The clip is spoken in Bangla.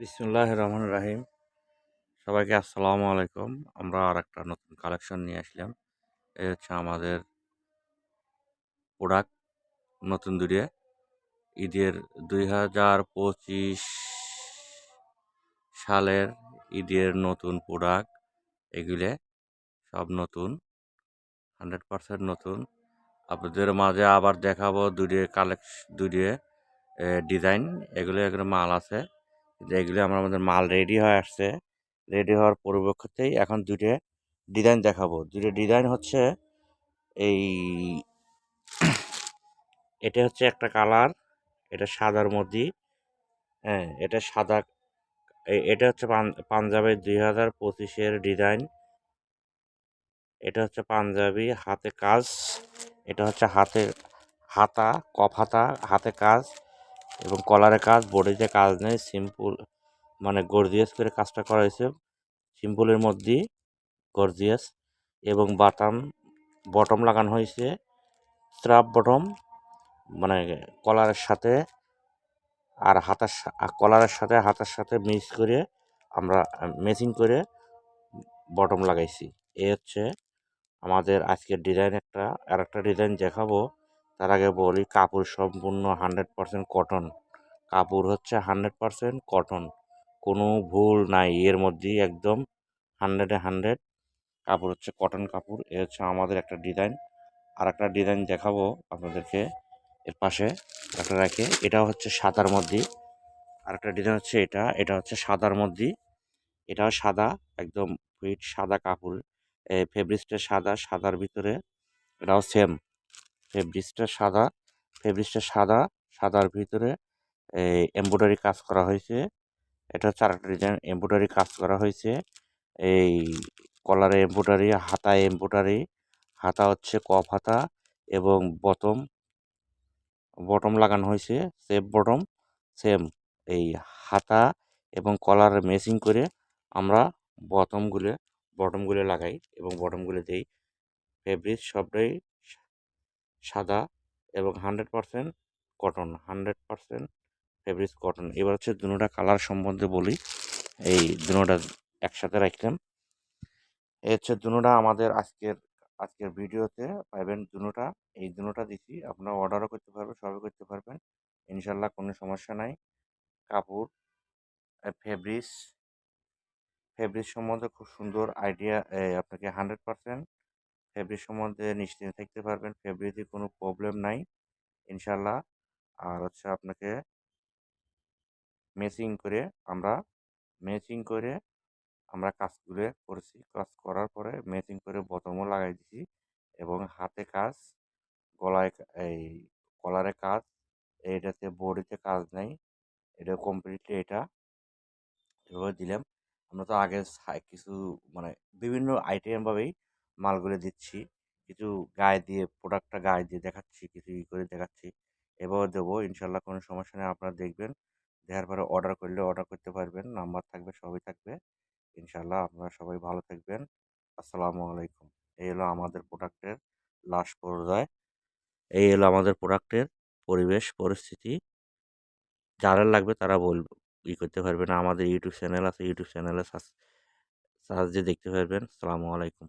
বিসমুল্লাহ রহমান রাহিম। সবাইকে আসসালামু আলাইকুম। আমরা আর একটা নতুন কালেকশন নিয়ে আসলাম। এই হচ্ছে আমাদের প্রোডাক্ট নতুন দূরে ঈদের দুই হাজার পঁচিশ সালের ঈদের নতুন প্রোডাক্ট এগুলো সব নতুন, হান্ড্রেড পারসেন্ট নতুন। আপনাদের মাঝে আবার দেখাবো দুটিয়ে কালেকশ দুটিয়ে ডিজাইন। এগুলো এগুলো মাল আছে। যে এগুলো আমরা আমাদের মাল রেডি হয়ে আসছে। রেডি হওয়ার পরিপ্রেক্ষিতেই এখন দুটো ডিজাইন দেখাবো। দুটো ডিজাইন হচ্ছে এই এটা হচ্ছে একটা কালার এটা সাদার মধ্যে। হ্যাঁ এটা সাদা এটা হচ্ছে পাঞ্জাবের দুই হাজার পঁচিশের ডিজাইন এটা হচ্ছে পাঞ্জাবি, হাতে কাজ। এটা হচ্ছে হাতে, হাতা কপ হাতা, হাতে কাজ। এবং কলারে কাজ বডিতে কাজ নেই, সিম্পল মানে গর্জিয়াস করে কাজটা করা হয়েছে। সিম্পলের মধ্যে গর্জিয়াস এবং বাটাম, বটম লাগানো হয়েছে। স্ট্রাপ বটম মানে কলারের সাথে আর হাতার কলারের সাথে হাতার সাথে মিক্স করে আমরা মেশিং করে বটম লাগাইছি। এ হচ্ছে আমাদের আজকের ডিজাইন একটা আর একটা ডিজাইন দেখাবো। তার আগে বলি কাপড় সম্পূর্ণ হান্ড্রেড পারসেন্ট কটন কাপড় হচ্ছে হান্ড্রেড পারসেন্ট কটন কোনো ভুল নাই, এর মধ্যে একদম হান্ড্রেডে হান্ড্রেড কাপড় হচ্ছে কটন কাপড়, এ হচ্ছে আমাদের একটা ডিজাইন আর একটা ডিজাইন দেখাবো আপনাদেরকে, এর পাশে একটা রাখে এটা হচ্ছে সাদার মধ্যে আর একটা ডিজাইন হচ্ছে এটা এটা হচ্ছে সাদার মধ্যে এটাও সাদা, একদম ফিট সাদা কাপড়। ফেব্রিক্সটা সাদা, সাদার ভিতরে এটাও সেম ফেব্রিক্সটা সাদা ফেব্রিক্সটা সাদা, সাদার ভিতরে এই এমব্রয়ডারি কাজ করা হয়েছে। এটা আরেকটা ডিজাইন এমব্রয়ডারি কাজ করা হয়েছে। এই কলারে এমব্রয়ডারি হাতায় এমব্রয়ডারি হাতা হচ্ছে কফ হাতা এবং বটম বটম লাগানো হয়েছে সেফ বটম সেম এই হাতা এবং কলার মেসিং করে আমরা বটমগুলো বটমগুলো লাগাই এবং বটমগুলো দিই। ফেব্রিক সবটাই সাদা এবং hundred percent cotton, hundred percent fabric cotton. এবার হচ্ছে দুটোটা কালার সম্বন্ধে বলি। এই দুটোটা একসাথে রাখলাম। এই হচ্ছে দুটোটা আমাদের আজকের আজকের ভিডিওতে পাইবেন দুটোটা এই দুটোটা দিচ্ছি আপনারা অর্ডারও করতে পারবেন, সবই করতে পারবেন। ইনশাল্লাহ কোনো সমস্যা নাই। কাপড় ফেব্রিক্স ফেব্রিক সম্বন্ধে খুব সুন্দর আইডিয়া আপনাকে হান্ড্রেড পারসেন্ট ফেব্রিক সম্বন্ধে নিশ্চিন্ত থাকতে পারবেন। ফেব্রিকে কোনো প্রবলেম নাই, ইনশাল্লাহ। আর হচ্ছে আপনাকে মেসিং করে আমরা ম্যাচিং করে আমরা কাজগুলো করেছি। কাজ করার পরে ম্যাচিং করে বোতামও লাগাই দিছি এবং হাতে কাজ, গলায় এই কলারে কাজ, এইটাতে বডিতে কাজ নেই, এটা কমপ্লিটলি এটা। এভাবে দিলাম। আমরা তো আগে কিছু মানে বিভিন্ন আইটেমভাবেই মালগুলো দিচ্ছি। কিছু গায়ে দিয়ে প্রোডাক্টটা গায়ে দিয়ে দেখাচ্ছি, কিছু ই করে দেখাচ্ছি, এভাবে দেবো। ইনশাল্লাহ কোনো সমস্যা নেই, আপনারা দেখবেন। দেওয়ার পরে অর্ডার করলে অর্ডার করতে পারবেন নাম্বার থাকবে, সবই থাকবে। ইনশাল্লাহ আপনারা সবাই ভালো থাকবেন। আসসালামু আলাইকুম। এই হলো আমাদের প্রোডাক্টের লাস্ট পর্যায়ে। এই হলো আমাদের প্রোডাক্টের পরিবেশ, পরিস্থিতি। যারা লাগবে তারা বলবে ই করতে পারবেন। আমাদের ইউটিউব চ্যানেল আছে ইউটিউব চ্যানেলে সার্চ দিয়ে দেখতে পারবেন। আসসালামু আলাইকুম।